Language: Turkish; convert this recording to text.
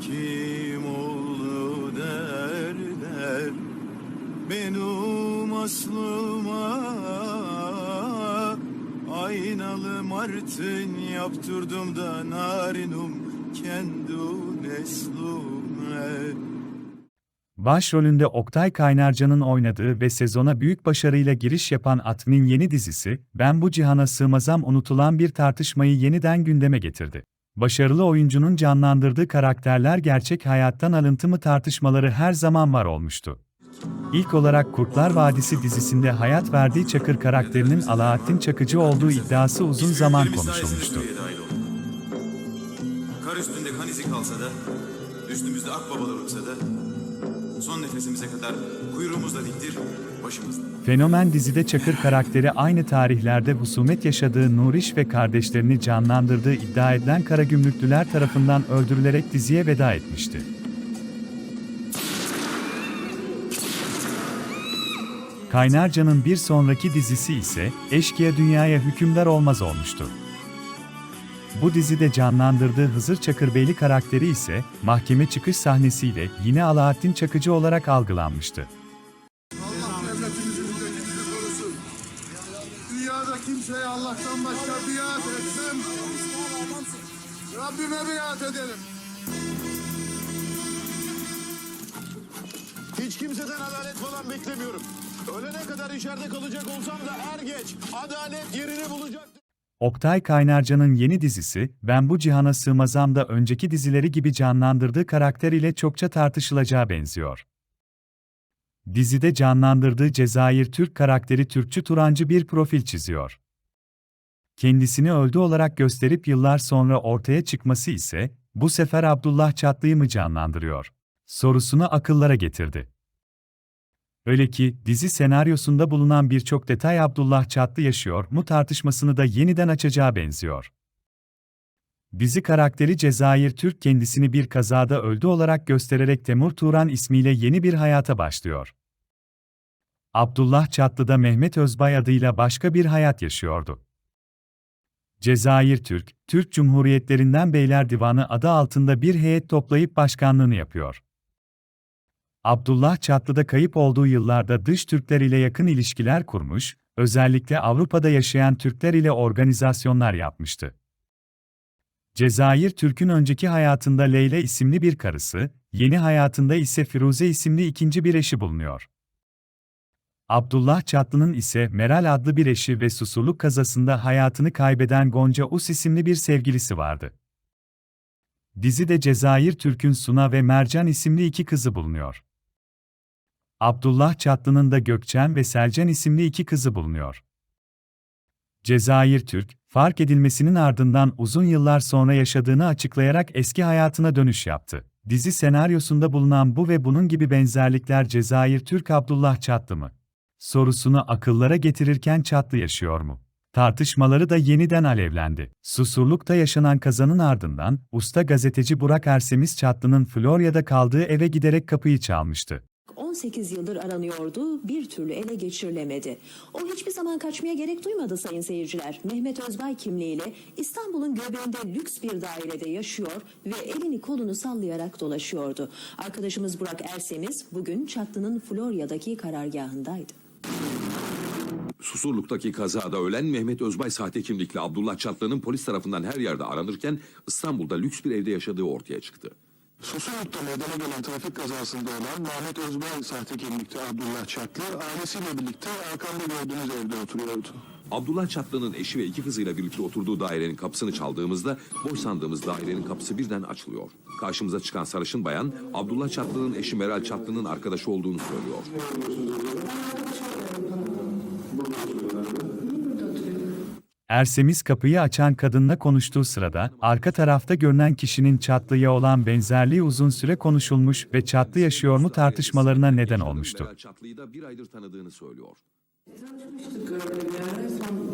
Hekim oğlu derler Benim aslıma Aynalı martın yaptırdım da narinum kendi neslume Başrolünde Oktay Kaynarca'nın oynadığı ve sezona büyük başarıyla giriş yapan Atmin yeni dizisi, Ben Bu Cihana Sığmazam unutulan bir tartışmayı yeniden gündeme getirdi. Başarılı oyuncunun canlandırdığı karakterler gerçek hayattan alıntı mı tartışmaları her zaman var olmuştu. İlk olarak Kurtlar Vadisi dizisinde hayat verdiği Çakır karakterinin Alaaddin Çakıcı olduğu iddiası uzun zaman konuşulmuştu. Kar üstünde kan izi kalsa da, üstümüzde akbabalar uçsa da, son nefesimize kadar kuyruğumuzda diktir, başımızda. Fenomen dizide Çakır karakteri aynı tarihlerde husumet yaşadığı Nuriş ve kardeşlerini canlandırdığı iddia edilen Karagümrüklüler tarafından öldürülerek diziye veda etmişti. Kaynarca'nın bir sonraki dizisi ise Eşkıya Dünyaya Hükümdar Olmaz olmuştu. Bu dizide canlandırdığı Hızır Çakırbeyli karakteri ise mahkeme çıkış sahnesiyle yine Alaaddin Çakıcı olarak algılanmıştı. Dünyada kimseye Allah'tan başka biat etsem Rabbime biat ederim. Hiç kimseden adalet falan beklemiyorum. Ölene kadar içeride kalacak olsam da er geç adalet yerini bulacaktır. Oktay Kaynarca'nın yeni dizisi, Ben Bu Cihana Sığmazam da önceki dizileri gibi canlandırdığı karakter ile çokça tartışılacağı benziyor. Dizide canlandırdığı Cezayir Türk karakteri Türkçü Turancı bir profil çiziyor. Kendisini öldü olarak gösterip yıllar sonra ortaya çıkması ise, bu sefer Abdullah Çatlı'yı mı canlandırıyor? Sorusunu akıllara getirdi. Öyle ki, dizi senaryosunda bulunan birçok detay Abdullah Çatlı yaşıyor mu tartışmasını da yeniden açacağı benziyor. Dizi karakteri Cezayir Türk kendisini bir kazada öldü olarak göstererek Temur Turan ismiyle yeni bir hayata başlıyor. Abdullah Çatlı da Mehmet Özbay adıyla başka bir hayat yaşıyordu. Cezayir Türk, Türk Cumhuriyetlerinden Beyler Divanı adı altında bir heyet toplayıp başkanlığını yapıyor. Abdullah Çatlı'da kayıp olduğu yıllarda dış Türkler ile yakın ilişkiler kurmuş, özellikle Avrupa'da yaşayan Türkler ile organizasyonlar yapmıştı. Cezayir Türk'ün önceki hayatında Leyla isimli bir karısı, yeni hayatında ise Firuze isimli ikinci bir eşi bulunuyor. Abdullah Çatlı'nın ise Meral adlı bir eşi ve susurluk kazasında hayatını kaybeden Gonca Us isimli bir sevgilisi vardı. Dizide Cezayir Türk'ün Suna ve Mercan isimli iki kızı bulunuyor. Abdullah Çatlı'nın da Gökçen ve Selcan isimli iki kızı bulunuyor. Cezayir Türk, fark edilmesinin ardından uzun yıllar sonra yaşadığını açıklayarak eski hayatına dönüş yaptı. Dizi senaryosunda bulunan bu ve bunun gibi benzerlikler Cezayir Türk Abdullah Çatlı mı? Sorusunu akıllara getirirken Çatlı yaşıyor mu? Tartışmaları da yeniden alevlendi. Susurluk'ta yaşanan kazanın ardından, usta gazeteci Burak Ersemiz Çatlı'nın Florya'da kaldığı eve giderek kapıyı çalmıştı. 18 yıldır aranıyordu, bir türlü ele geçirilemedi. O hiçbir zaman kaçmaya gerek duymadı sayın seyirciler. Mehmet Özbay kimliğiyle İstanbul'un göbeğinde lüks bir dairede yaşıyor ve elini kolunu sallayarak dolaşıyordu. Arkadaşımız Burak Ersemiz bugün Çatlı'nın Florya'daki karargahındaydı. Susurluk'taki kazada ölen Mehmet Özbay sahte kimlikli Abdullah Çatlı'nın polis tarafından her yerde aranırken İstanbul'da lüks bir evde yaşadığı ortaya çıktı. Susurluk'ta meydana gelen trafik kazasında olan Mehmet Özbay sahte kimlikte Abdullah Çatlı ailesiyle birlikte arkamda gördüğünüz evde oturuyordu. Abdullah Çatlı'nın eşi ve iki kızıyla birlikte oturduğu dairenin kapısını çaldığımızda boş sandığımız dairenin kapısı birden açılıyor. Karşımıza çıkan sarışın bayan Abdullah Çatlı'nın eşi Meral Çatlı'nın arkadaşı olduğunu söylüyor. Ersemiz kapıyı açan kadınla konuştuğu sırada, arka tarafta görünen kişinin Çatlı'ya olan benzerliği uzun süre konuşulmuş ve Çatlı yaşıyor mu tartışmalarına neden olmuştu. Çatlı'yı da bir aydır tanıdığını söylüyor. Tanışmıştık öyle bir ara. Son